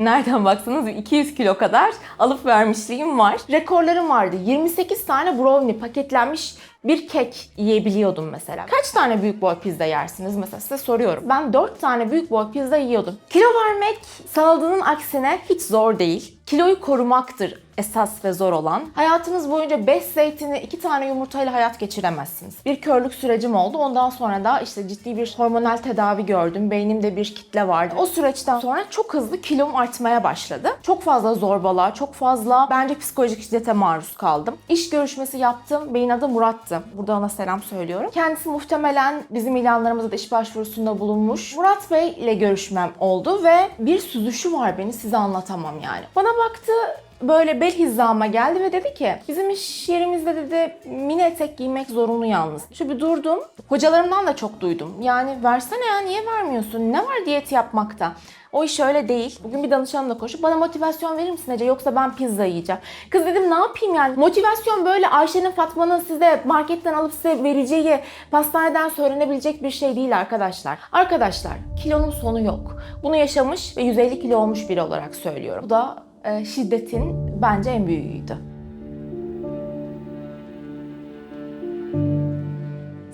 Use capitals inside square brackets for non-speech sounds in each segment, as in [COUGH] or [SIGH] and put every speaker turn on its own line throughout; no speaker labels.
nereden baksanız 200 kilo kadar alıp vermişliğim var. Rekorlarım vardı. 28 tane brownie paketlenmiş bir kek yiyebiliyordum mesela. Kaç tane büyük boy pizza yersiniz mesela size soruyorum. Ben 4 tane büyük boy pizza yiyordum. Kilo vermek sanıldığının aksine hiç zor değil. Kiloyu korumaktır esas ve zor olan. Hayatınız boyunca 5 zeytini 2 tane yumurtayla hayat geçiremezsiniz. Bir körlük sürecim oldu. Ondan sonra da işte ciddi bir hormonal tedavi gördüm. Beynimde bir kitle vardı. O süreçten sonra çok hızlı kilom artmaya başladı. Çok fazla zorbalığa, çok fazla bence psikolojik şiddete maruz kaldım. İş görüşmesi yaptım. Beyin adı Murat'tı. Burada ona selam söylüyorum. Kendisi muhtemelen bizim ilanlarımızda da iş başvurusunda bulunmuş. Murat Bey ile görüşmem oldu ve bir süzüşü var beni size anlatamam yani. Bana baktı böyle bel hizama geldi ve dedi ki bizim iş yerimizde dedi mini etek giymek zorunlu yalnız. Şu bir durdum. Hocalarımdan da çok duydum. Yani versene ya niye vermiyorsun? Ne var diyet yapmakta? O iş öyle değil. Bugün bir danışanımla konuşup bana motivasyon verir misin Ece yoksa ben pizza yiyeceğim. Kız dedim ne yapayım yani? Motivasyon böyle Ayşe'nin Fatma'nın size marketten alıp size vereceği pastaneden söylenebilecek bir şey değil arkadaşlar. Arkadaşlar kilonun sonu yok. Bunu yaşamış ve 150 kilo olmuş biri olarak söylüyorum. Bu da e, şiddetin bence en büyüğüydü.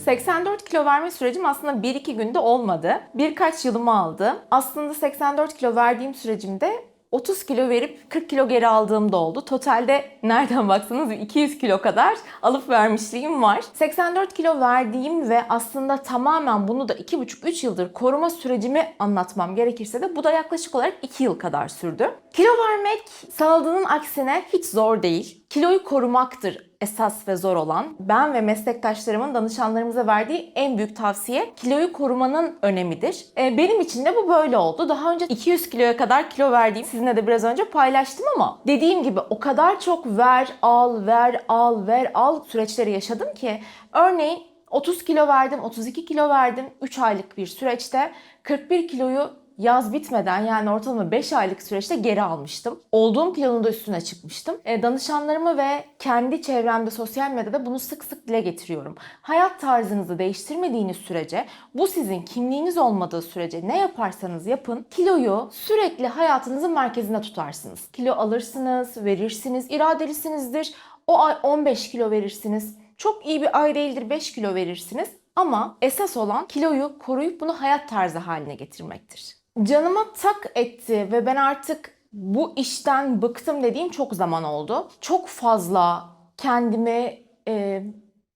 84 kilo verme sürecim aslında 1-2 günde olmadı. Birkaç yılımı aldı. Aslında 84 kilo verdiğim sürecimde 30 kilo verip 40 kilo geri aldığım da oldu. Totalde nereden baksanız 200 kilo kadar alıp vermişliğim var. 84 kilo verdiğim ve aslında tamamen bunu da 2,5-3 yıldır koruma sürecimi anlatmam gerekirse de bu da yaklaşık olarak 2 yıl kadar sürdü. Kilo vermek sanıldığının aksine hiç zor değil. Kiloyu korumaktır esas ve zor olan. Ben ve meslektaşlarımın danışanlarımıza verdiği en büyük tavsiye kiloyu korumanın önemidir. Ee, benim için de bu böyle oldu. Daha önce 200 kiloya kadar kilo verdiğim sizinle de biraz önce paylaştım ama dediğim gibi o kadar çok ver, al, ver, al, ver, al süreçleri yaşadım ki örneğin 30 kilo verdim, 32 kilo verdim 3 aylık bir süreçte 41 kiloyu yaz bitmeden yani ortalama 5 aylık süreçte geri almıştım. Olduğum kilonun da üstüne çıkmıştım. E, danışanlarıma ve kendi çevremde sosyal medyada bunu sık sık dile getiriyorum. Hayat tarzınızı değiştirmediğiniz sürece, bu sizin kimliğiniz olmadığı sürece ne yaparsanız yapın, kiloyu sürekli hayatınızın merkezine tutarsınız. Kilo alırsınız, verirsiniz, iradelisinizdir. O ay 15 kilo verirsiniz. Çok iyi bir ay değildir 5 kilo verirsiniz. Ama esas olan kiloyu koruyup bunu hayat tarzı haline getirmektir canıma tak etti ve ben artık bu işten bıktım dediğim çok zaman oldu. Çok fazla kendimi e,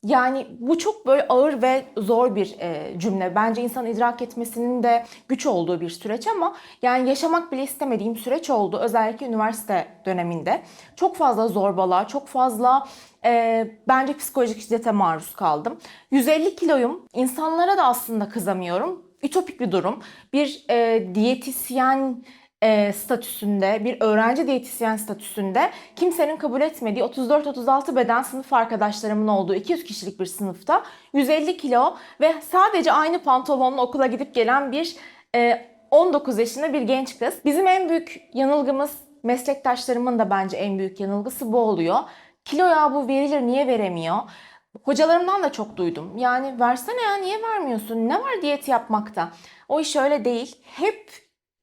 yani bu çok böyle ağır ve zor bir e, cümle. Bence insan idrak etmesinin de güç olduğu bir süreç ama yani yaşamak bile istemediğim süreç oldu. Özellikle üniversite döneminde. Çok fazla zorbalığa, çok fazla e, bence psikolojik şiddete maruz kaldım. 150 kiloyum. İnsanlara da aslında kızamıyorum ütopik bir durum. Bir e, diyetisyen e, statüsünde, bir öğrenci diyetisyen statüsünde kimsenin kabul etmediği 34-36 beden sınıf arkadaşlarımın olduğu 200 kişilik bir sınıfta 150 kilo ve sadece aynı pantolonla okula gidip gelen bir e, 19 yaşında bir genç kız. Bizim en büyük yanılgımız, meslektaşlarımın da bence en büyük yanılgısı bu oluyor. Kilo ya bu verilir niye veremiyor? Hocalarımdan da çok duydum. Yani versene ya niye vermiyorsun? Ne var diyet yapmakta? O iş öyle değil. Hep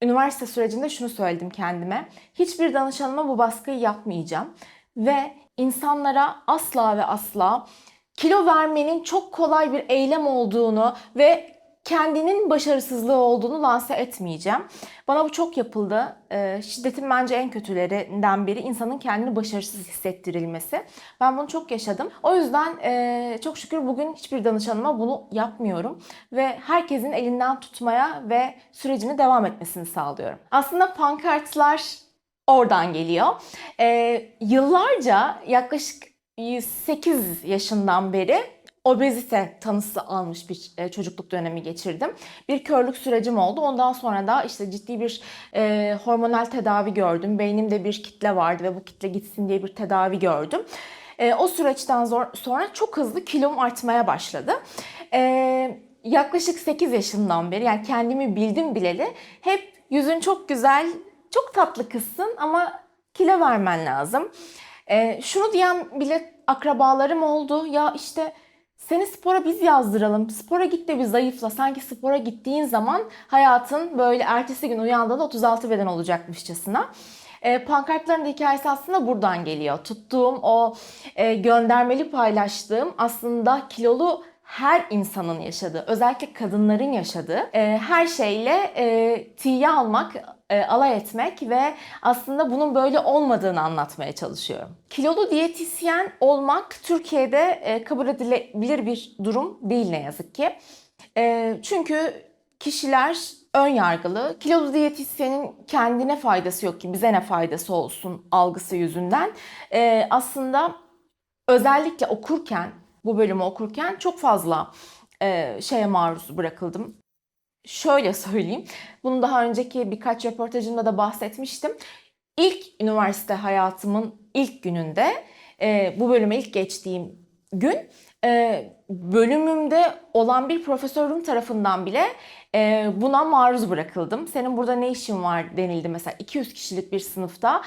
üniversite sürecinde şunu söyledim kendime. Hiçbir danışanıma bu baskıyı yapmayacağım. Ve insanlara asla ve asla kilo vermenin çok kolay bir eylem olduğunu ve kendinin başarısızlığı olduğunu lanse etmeyeceğim. Bana bu çok yapıldı. E, şiddetin bence en kötülerinden biri insanın kendini başarısız hissettirilmesi. Ben bunu çok yaşadım. O yüzden e, çok şükür bugün hiçbir danışanıma bunu yapmıyorum. Ve herkesin elinden tutmaya ve sürecini devam etmesini sağlıyorum. Aslında pankartlar oradan geliyor. E, yıllarca yaklaşık 8 yaşından beri obezite tanısı almış bir e, çocukluk dönemi geçirdim. Bir körlük sürecim oldu. Ondan sonra da işte ciddi bir e, hormonal tedavi gördüm. Beynimde bir kitle vardı ve bu kitle gitsin diye bir tedavi gördüm. E, o süreçten zor, sonra çok hızlı kilom artmaya başladı. E, yaklaşık 8 yaşından beri yani kendimi bildim bileli hep yüzün çok güzel, çok tatlı kızsın ama kilo vermen lazım. E, şunu diyen bile akrabalarım oldu. Ya işte Seni spora biz yazdıralım. Spora git de bir zayıfla. Sanki spora gittiğin zaman hayatın böyle ertesi gün uyandığında 36 beden olacakmışçasına. E, pankartların da hikayesi aslında buradan geliyor. Tuttuğum o e, göndermeli paylaştığım aslında kilolu her insanın yaşadığı, özellikle kadınların yaşadığı e, her şeyle e, tiye almak, e, alay etmek ve aslında bunun böyle olmadığını anlatmaya çalışıyorum. Kilolu diyetisyen olmak Türkiye'de e, kabul edilebilir bir durum değil ne yazık ki. E, çünkü kişiler ön yargılı. Kilolu diyetisyenin kendine faydası yok ki bize ne faydası olsun algısı yüzünden. E, aslında özellikle okurken, bu bölümü okurken çok fazla e, şeye maruz bırakıldım. Şöyle söyleyeyim, bunu daha önceki birkaç röportajımda da bahsetmiştim. İlk üniversite hayatımın ilk gününde, e, bu bölüme ilk geçtiğim gün, e, bölümümde olan bir profesörüm tarafından bile e, buna maruz bırakıldım. Senin burada ne işin var denildi mesela 200 kişilik bir sınıfta.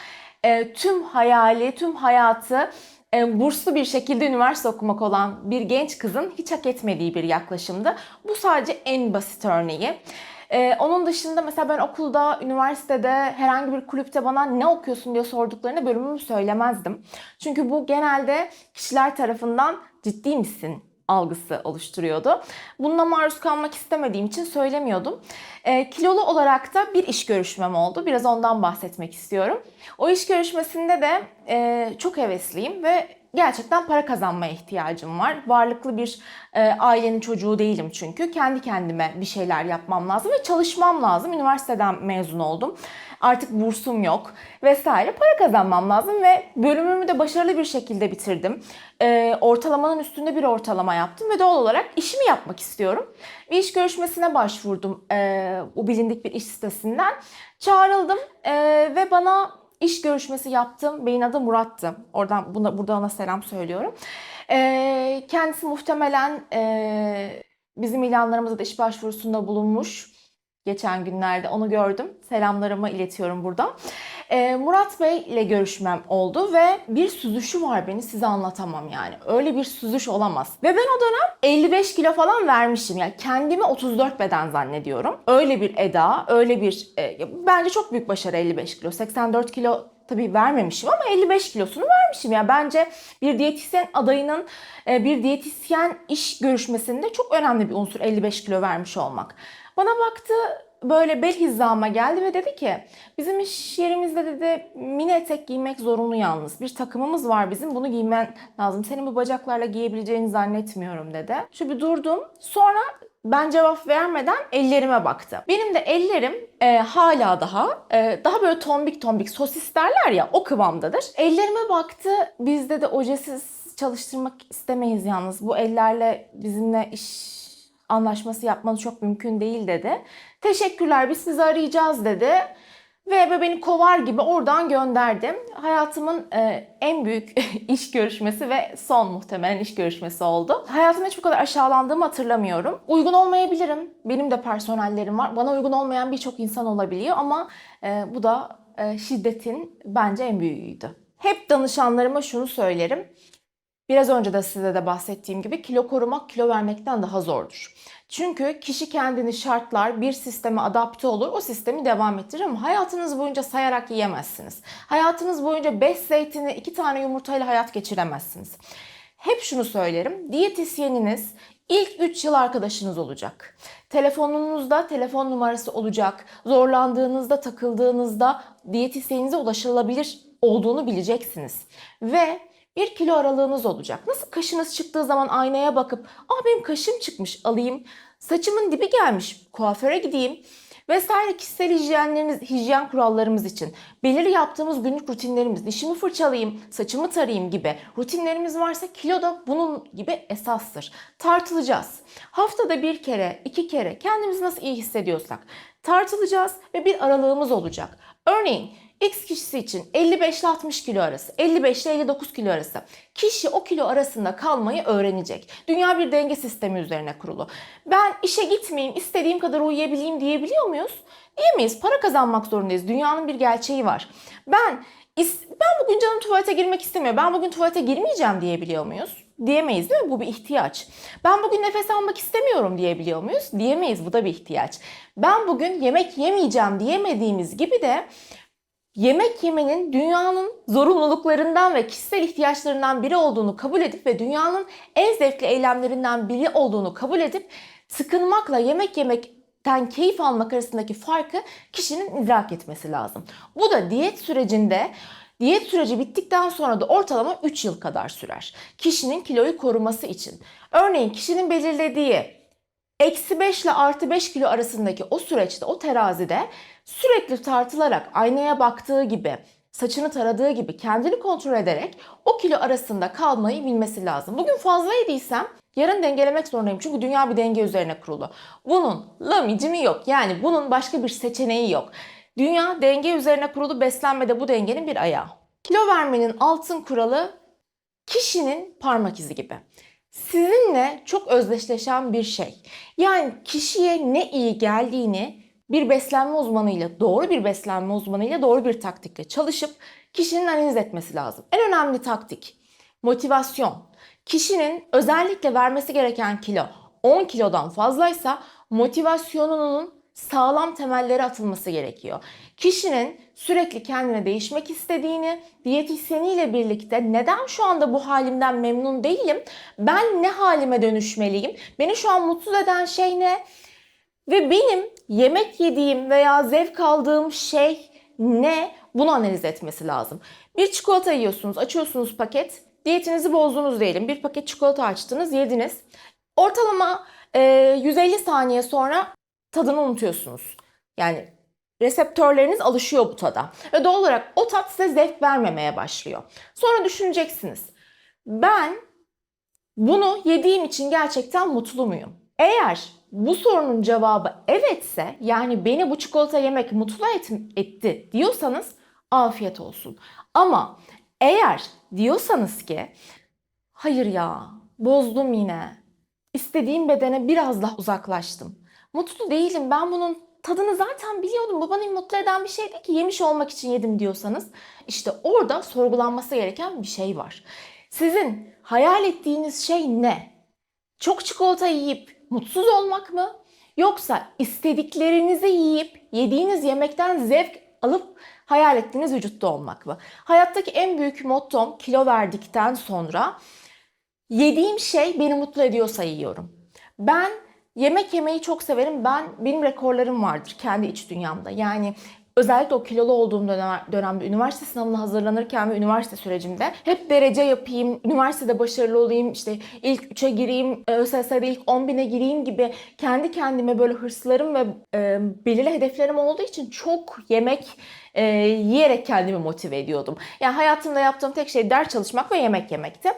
E, tüm hayali, tüm hayatı burslu bir şekilde üniversite okumak olan bir genç kızın hiç hak etmediği bir yaklaşımdı. Bu sadece en basit örneği. Ee, onun dışında mesela ben okulda, üniversitede, herhangi bir kulüpte bana ne okuyorsun diye sorduklarında bölümümü söylemezdim. Çünkü bu genelde kişiler tarafından ciddi misin algısı oluşturuyordu. Bununla maruz kalmak istemediğim için söylemiyordum. E, kilolu olarak da bir iş görüşmem oldu. Biraz ondan bahsetmek istiyorum. O iş görüşmesinde de e, çok hevesliyim ve gerçekten para kazanmaya ihtiyacım var. Varlıklı bir e, ailenin çocuğu değilim çünkü. Kendi kendime bir şeyler yapmam lazım ve çalışmam lazım. Üniversiteden mezun oldum. Artık bursum yok vesaire. Para kazanmam lazım ve bölümümü de başarılı bir şekilde bitirdim. E, ortalamanın üstünde bir ortalama yaptım ve doğal olarak işimi yapmak istiyorum. Bir iş görüşmesine başvurdum e, bu bilindik bir iş sitesinden. Çağrıldım e, ve bana iş görüşmesi yaptım. Beyin adı Murat'tı. Oradan buna, burada ona selam söylüyorum. E, kendisi muhtemelen e, bizim ilanlarımızda da iş başvurusunda bulunmuş. Geçen günlerde onu gördüm. Selamlarımı iletiyorum burada. Ee, Murat Bey ile görüşmem oldu ve bir süzüşü var beni size anlatamam yani. Öyle bir süzüş olamaz. Ve ben o dönem 55 kilo falan vermişim. Yani kendimi 34 beden zannediyorum. Öyle bir eda, öyle bir... E, bence çok büyük başarı 55 kilo. 84 kilo tabii vermemişim ama 55 kilosunu vermişim. Yani bence bir diyetisyen adayının e, bir diyetisyen iş görüşmesinde çok önemli bir unsur 55 kilo vermiş olmak. Bana baktı böyle bel hizama geldi ve dedi ki bizim iş yerimizde dedi mini etek giymek zorunlu yalnız. Bir takımımız var bizim bunu giymen lazım. Senin bu bacaklarla giyebileceğini zannetmiyorum dedi. Şu bir durdum. Sonra ben cevap vermeden ellerime baktı. Benim de ellerim e, hala daha e, daha böyle tombik tombik sosis derler ya o kıvamdadır. Ellerime baktı. Bizde de ojesiz çalıştırmak istemeyiz yalnız. Bu ellerle bizimle iş anlaşması yapmanız çok mümkün değil dedi. Teşekkürler biz sizi arayacağız dedi. Ve beni kovar gibi oradan gönderdim. Hayatımın e, en büyük [LAUGHS] iş görüşmesi ve son muhtemelen iş görüşmesi oldu. Hayatımda hiç bu kadar aşağılandığımı hatırlamıyorum. Uygun olmayabilirim. Benim de personellerim var. Bana uygun olmayan birçok insan olabiliyor ama e, bu da e, şiddetin bence en büyüğüydü. Hep danışanlarıma şunu söylerim. Biraz önce de size de bahsettiğim gibi kilo korumak kilo vermekten daha zordur. Çünkü kişi kendini şartlar, bir sisteme adapte olur, o sistemi devam ettirir ama hayatınız boyunca sayarak yiyemezsiniz. Hayatınız boyunca 5 zeytini, 2 tane yumurtayla hayat geçiremezsiniz. Hep şunu söylerim, diyetisyeniniz ilk 3 yıl arkadaşınız olacak. Telefonunuzda telefon numarası olacak. Zorlandığınızda, takıldığınızda diyetisyeninize ulaşılabilir olduğunu bileceksiniz. Ve bir kilo aralığınız olacak. Nasıl kaşınız çıktığı zaman aynaya bakıp aa benim kaşım çıkmış alayım. Saçımın dibi gelmiş kuaföre gideyim vesaire kişisel hijyenleriniz, hijyen kurallarımız için belirli yaptığımız günlük rutinlerimiz, dişimi fırçalayayım, saçımı tarayayım gibi rutinlerimiz varsa kilo da bunun gibi esastır. Tartılacağız. Haftada bir kere, iki kere kendimizi nasıl iyi hissediyorsak tartılacağız ve bir aralığımız olacak. Örneğin X kişisi için 55 ile 60 kilo arası, 55 ile 59 kilo arası. Kişi o kilo arasında kalmayı öğrenecek. Dünya bir denge sistemi üzerine kurulu. Ben işe gitmeyeyim, istediğim kadar uyuyabileyim diyebiliyor muyuz? Diyemeyiz. Para kazanmak zorundayız. Dünyanın bir gerçeği var. Ben ben bugün canım tuvalete girmek istemiyor. Ben bugün tuvalete girmeyeceğim diyebiliyor muyuz? Diyemeyiz değil mi? Bu bir ihtiyaç. Ben bugün nefes almak istemiyorum diyebiliyor muyuz? Diyemeyiz. Bu da bir ihtiyaç. Ben bugün yemek yemeyeceğim diyemediğimiz gibi de yemek yemenin dünyanın zorunluluklarından ve kişisel ihtiyaçlarından biri olduğunu kabul edip ve dünyanın en zevkli eylemlerinden biri olduğunu kabul edip sıkılmakla yemek yemekten keyif almak arasındaki farkı kişinin idrak etmesi lazım. Bu da diyet sürecinde Diyet süreci bittikten sonra da ortalama 3 yıl kadar sürer. Kişinin kiloyu koruması için. Örneğin kişinin belirlediği eksi 5 ile artı 5 kilo arasındaki o süreçte, o terazide sürekli tartılarak aynaya baktığı gibi, saçını taradığı gibi kendini kontrol ederek o kilo arasında kalmayı bilmesi lazım. Bugün fazla yediysem yarın dengelemek zorundayım. Çünkü dünya bir denge üzerine kurulu. Bunun lamicimi yok. Yani bunun başka bir seçeneği yok. Dünya denge üzerine kurulu beslenmede bu dengenin bir ayağı. Kilo vermenin altın kuralı kişinin parmak izi gibi. Sizinle çok özdeşleşen bir şey. Yani kişiye ne iyi geldiğini bir beslenme uzmanıyla, doğru bir beslenme uzmanıyla, doğru bir taktikle çalışıp kişinin analiz etmesi lazım. En önemli taktik motivasyon. Kişinin özellikle vermesi gereken kilo 10 kilodan fazlaysa motivasyonunun sağlam temelleri atılması gerekiyor. Kişinin sürekli kendine değişmek istediğini, diyetisyeniyle birlikte neden şu anda bu halimden memnun değilim, ben ne halime dönüşmeliyim, beni şu an mutsuz eden şey ne ve benim yemek yediğim veya zevk aldığım şey ne bunu analiz etmesi lazım. Bir çikolata yiyorsunuz, açıyorsunuz paket, diyetinizi bozdunuz diyelim. Bir paket çikolata açtınız, yediniz. Ortalama e, 150 saniye sonra tadını unutuyorsunuz. Yani reseptörleriniz alışıyor bu tada. Ve doğal olarak o tat size zevk vermemeye başlıyor. Sonra düşüneceksiniz. Ben bunu yediğim için gerçekten mutlu muyum? Eğer bu sorunun cevabı evetse yani beni bu çikolata yemek mutlu et, etti diyorsanız afiyet olsun. Ama eğer diyorsanız ki hayır ya bozdum yine istediğim bedene biraz daha uzaklaştım. Mutlu değilim ben bunun tadını zaten biliyordum. Bu beni mutlu eden bir şey değil ki yemiş olmak için yedim diyorsanız işte orada sorgulanması gereken bir şey var. Sizin hayal ettiğiniz şey ne? Çok çikolata yiyip mutsuz olmak mı? Yoksa istediklerinizi yiyip yediğiniz yemekten zevk alıp hayal ettiğiniz vücutta olmak mı? Hayattaki en büyük mottom kilo verdikten sonra yediğim şey beni mutlu ediyorsa yiyorum. Ben yemek yemeyi çok severim. Ben benim rekorlarım vardır kendi iç dünyamda. Yani özellikle o kilolu olduğum dönem, dönemde üniversite sınavına hazırlanırken ve üniversite sürecimde hep derece yapayım, üniversitede başarılı olayım, işte ilk 3'e gireyim, ÖSS'de ilk 10 bine gireyim gibi kendi kendime böyle hırslarım ve e, belirli hedeflerim olduğu için çok yemek e, yiyerek kendimi motive ediyordum. Yani hayatımda yaptığım tek şey ders çalışmak ve yemek yemekti.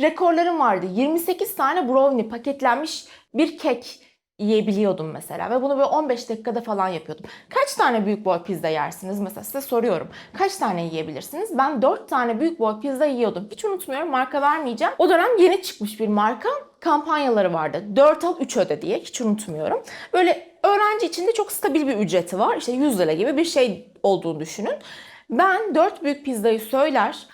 Rekorlarım vardı. 28 tane brownie paketlenmiş bir kek yiyebiliyordum mesela ve bunu böyle 15 dakikada falan yapıyordum. Kaç tane büyük boy pizza yersiniz mesela size soruyorum. Kaç tane yiyebilirsiniz? Ben 4 tane büyük boy pizza yiyordum. Hiç unutmuyorum marka vermeyeceğim. O dönem yeni çıkmış bir marka kampanyaları vardı. 4 al 3 öde diye hiç unutmuyorum. Böyle öğrenci için de çok stabil bir ücreti var. İşte 100 lira gibi bir şey olduğunu düşünün. Ben 4 büyük pizzayı söyler.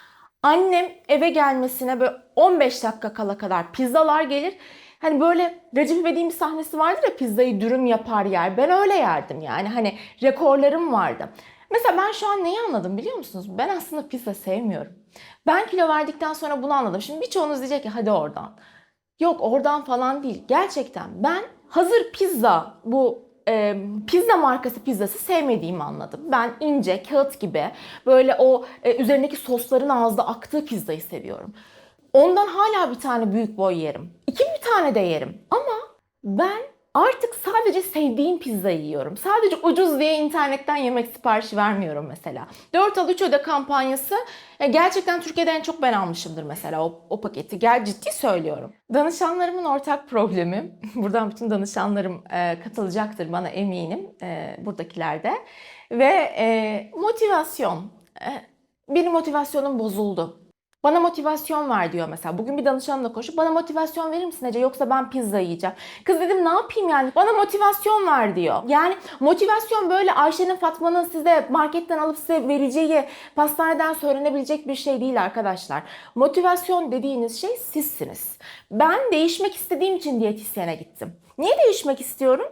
Annem eve gelmesine böyle 15 dakika kala kadar pizzalar gelir. Hani böyle Recep İvedik'in bir sahnesi vardır ya pizzayı dürüm yapar yer. Ben öyle yerdim yani. Hani rekorlarım vardı. Mesela ben şu an neyi anladım biliyor musunuz? Ben aslında pizza sevmiyorum. Ben kilo verdikten sonra bunu anladım. Şimdi birçoğunuz diyecek ki hadi oradan. Yok oradan falan değil. Gerçekten ben hazır pizza bu e, pizza markası pizzası sevmediğimi anladım. Ben ince, kağıt gibi böyle o e, üzerindeki sosların ağızda aktığı pizzayı seviyorum. Ondan hala bir tane büyük boy yerim. İki bir tane de yerim. Ama ben artık sadece sevdiğim pizzayı yiyorum. Sadece ucuz diye internetten yemek siparişi vermiyorum mesela. 4 al 3 öde kampanyası ya gerçekten Türkiye'de en çok ben almışımdır mesela o, o paketi. Gel ciddi söylüyorum. Danışanlarımın ortak problemi, [LAUGHS] buradan bütün danışanlarım e, katılacaktır bana eminim e, buradakiler de. Ve e, motivasyon. e, benim motivasyonum bozuldu. Bana motivasyon ver diyor mesela. Bugün bir danışanımla konuşup bana motivasyon verir misin Ece yoksa ben pizza yiyeceğim. Kız dedim ne yapayım yani bana motivasyon ver diyor. Yani motivasyon böyle Ayşe'nin Fatma'nın size marketten alıp size vereceği pastaneden söylenebilecek bir şey değil arkadaşlar. Motivasyon dediğiniz şey sizsiniz. Ben değişmek istediğim için diyetisyene gittim. Niye değişmek istiyorum?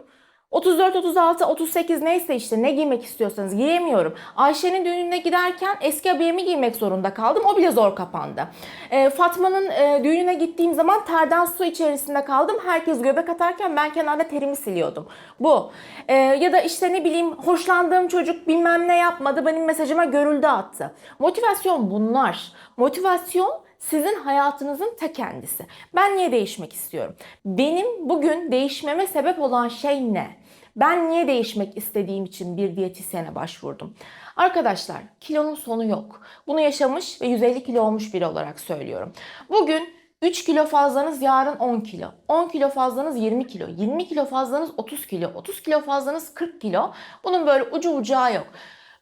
34, 36, 38 neyse işte ne giymek istiyorsanız giyemiyorum. Ayşe'nin düğününe giderken eski abiyemi giymek zorunda kaldım. O bile zor kapandı. Ee, Fatma'nın e, düğününe gittiğim zaman terden su içerisinde kaldım. Herkes göbek atarken ben kenarda terimi siliyordum. Bu. Ee, ya da işte ne bileyim hoşlandığım çocuk bilmem ne yapmadı benim mesajıma görüldü attı. Motivasyon bunlar. Motivasyon sizin hayatınızın ta kendisi. Ben niye değişmek istiyorum? Benim bugün değişmeme sebep olan şey ne? Ben niye değişmek istediğim için bir diyetisyene başvurdum? Arkadaşlar kilonun sonu yok. Bunu yaşamış ve 150 kilo olmuş biri olarak söylüyorum. Bugün 3 kilo fazlanız yarın 10 kilo. 10 kilo fazlanız 20 kilo. 20 kilo fazlanız 30 kilo. 30 kilo fazlanız 40 kilo. Bunun böyle ucu bucağı yok.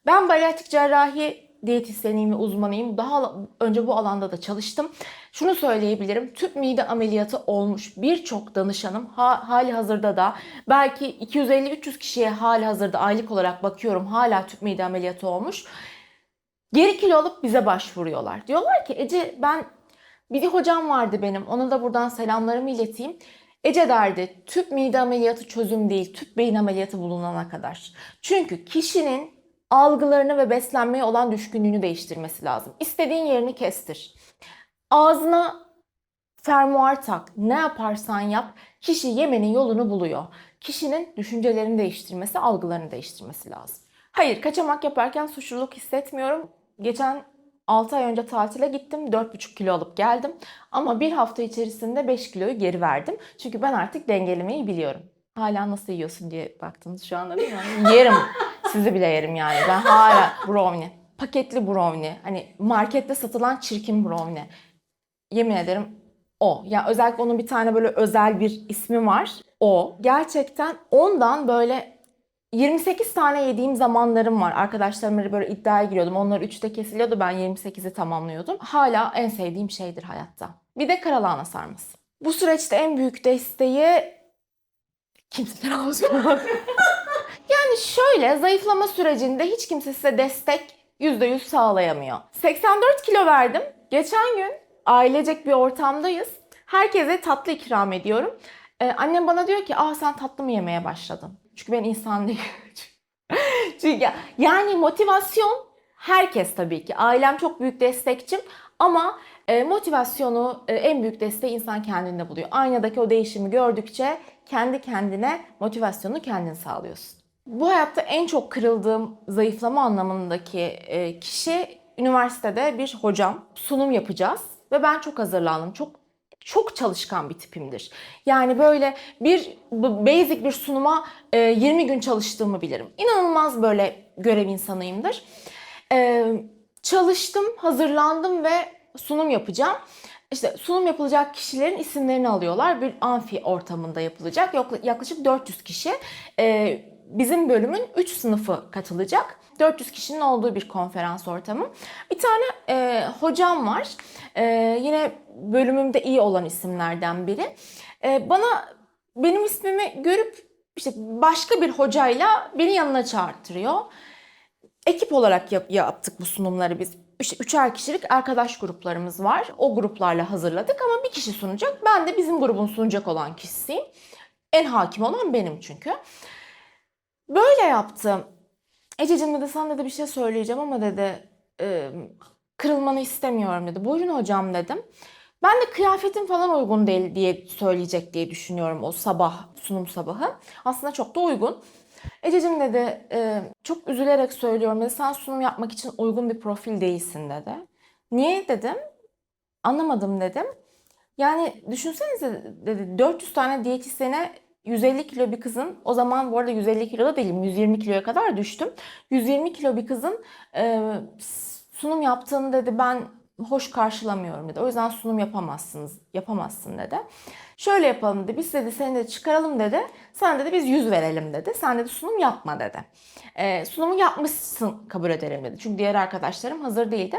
Ben bariatrik cerrahi diyetisyeniyim ve uzmanıyım. Daha önce bu alanda da çalıştım. Şunu söyleyebilirim. Tüp mide ameliyatı olmuş birçok danışanım ha, hali hazırda da belki 250-300 kişiye hali hazırda aylık olarak bakıyorum hala tüp mide ameliyatı olmuş. Geri kilo alıp bize başvuruyorlar. Diyorlar ki Ece ben bir hocam vardı benim. Ona da buradan selamlarımı ileteyim. Ece derdi tüp mide ameliyatı çözüm değil, tüp beyin ameliyatı bulunana kadar. Çünkü kişinin algılarını ve beslenmeye olan düşkünlüğünü değiştirmesi lazım. İstediğin yerini kestir. Ağzına fermuar tak. Ne yaparsan yap kişi yemenin yolunu buluyor. Kişinin düşüncelerini değiştirmesi, algılarını değiştirmesi lazım. Hayır, kaçamak yaparken suçluluk hissetmiyorum. Geçen 6 ay önce tatile gittim. 4,5 kilo alıp geldim. Ama bir hafta içerisinde 5 kiloyu geri verdim. Çünkü ben artık dengelemeyi biliyorum. Hala nasıl yiyorsun diye baktınız şu anda değil mi? Yerim. Sizi bile yerim yani. Ben hala brownie. Paketli brownie. Hani markette satılan çirkin brownie. Yemin ederim o. Ya özellikle onun bir tane böyle özel bir ismi var. O. Gerçekten ondan böyle 28 tane yediğim zamanlarım var. Arkadaşlarımla böyle iddiaya giriyordum. Onlar 3'te kesiliyordu. Ben 28'i tamamlıyordum. Hala en sevdiğim şeydir hayatta. Bir de karalahana sarması. Bu süreçte en büyük desteği kimseden almıyorum. [LAUGHS] yani şöyle zayıflama sürecinde hiç kimse size destek %100 sağlayamıyor. 84 kilo verdim. Geçen gün ailecek bir ortamdayız. Herkese tatlı ikram ediyorum. Ee, annem bana diyor ki aa sen tatlı mı yemeye başladın? Çünkü ben insan [LAUGHS] değilim. Yani motivasyon herkes tabii ki. Ailem çok büyük destekçim ama e, motivasyonu e, en büyük desteği insan kendinde buluyor. Aynadaki o değişimi gördükçe kendi kendine motivasyonu kendin sağlıyorsun. Bu hayatta en çok kırıldığım zayıflama anlamındaki e, kişi üniversitede bir hocam. Sunum yapacağız ve ben çok hazırlandım. Çok çok çalışkan bir tipimdir. Yani böyle bir basic bir sunuma e, 20 gün çalıştığımı bilirim. İnanılmaz böyle görev insanıyımdır. E, çalıştım, hazırlandım ve sunum yapacağım. İşte sunum yapılacak kişilerin isimlerini alıyorlar. Bir amfi ortamında yapılacak. Yaklaşık 400 kişi. Bizim bölümün 3 sınıfı katılacak. 400 kişinin olduğu bir konferans ortamı. Bir tane e, hocam var. E, yine bölümümde iyi olan isimlerden biri. E, bana benim ismimi görüp işte başka bir hocayla beni yanına çağırtırıyor. Ekip olarak yap, yaptık bu sunumları biz. İşte üçer kişilik arkadaş gruplarımız var. O gruplarla hazırladık ama bir kişi sunacak. Ben de bizim grubun sunacak olan kişisiyim. En hakim olan benim çünkü. Böyle yaptım. Ececiğim dedi sana dedi bir şey söyleyeceğim ama dedi e, kırılmanı istemiyorum dedi. Buyurun hocam dedim. Ben de kıyafetim falan uygun değil diye söyleyecek diye düşünüyorum o sabah sunum sabahı. Aslında çok da uygun. Ececiğim dedi e, çok üzülerek söylüyorum dedi sen sunum yapmak için uygun bir profil değilsin dedi. Niye dedim. Anlamadım dedim. Yani düşünsenize dedi 400 tane diyetisyene 150 kilo bir kızın o zaman bu arada 150 kilo da değilim 120 kiloya kadar düştüm. 120 kilo bir kızın e, sunum yaptığını dedi ben hoş karşılamıyorum dedi. O yüzden sunum yapamazsınız, yapamazsın dedi. Şöyle yapalım dedi. Biz dedi seni de çıkaralım dedi. Sen dedi biz yüz verelim dedi. Sen dedi sunum yapma dedi. Ee, sunumu yapmışsın kabul ederim dedi. Çünkü diğer arkadaşlarım hazır değildi.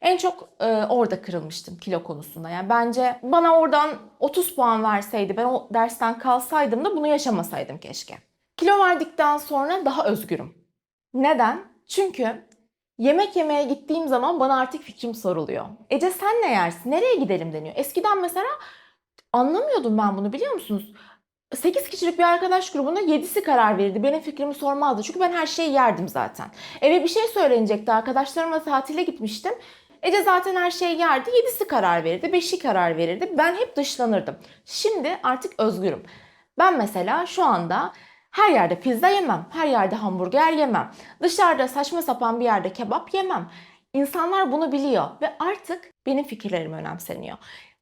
En çok e, orada kırılmıştım kilo konusunda. Yani bence bana oradan 30 puan verseydi ben o dersten kalsaydım da bunu yaşamasaydım keşke. Kilo verdikten sonra daha özgürüm. Neden? Çünkü yemek yemeye gittiğim zaman bana artık fikrim soruluyor. Ece sen ne yersin? Nereye gidelim deniyor. Eskiden mesela anlamıyordum ben bunu biliyor musunuz? 8 kişilik bir arkadaş grubunda 7'si karar verirdi. Benim fikrimi sormazdı. Çünkü ben her şeyi yerdim zaten. Eve bir şey söylenecekti. Arkadaşlarımla tatile gitmiştim. Ece zaten her şeyi yerdi. 7'si karar verirdi. 5'i karar verirdi. Ben hep dışlanırdım. Şimdi artık özgürüm. Ben mesela şu anda her yerde pizza yemem. Her yerde hamburger yemem. Dışarıda saçma sapan bir yerde kebap yemem. İnsanlar bunu biliyor ve artık benim fikirlerim önemseniyor.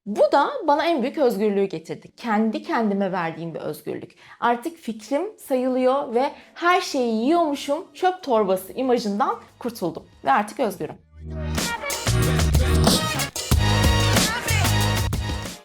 Bu da bana en büyük özgürlüğü getirdi. Kendi kendime verdiğim bir özgürlük. Artık fikrim sayılıyor ve her şeyi yiyormuşum çöp torbası imajından kurtuldum ve artık özgürüm.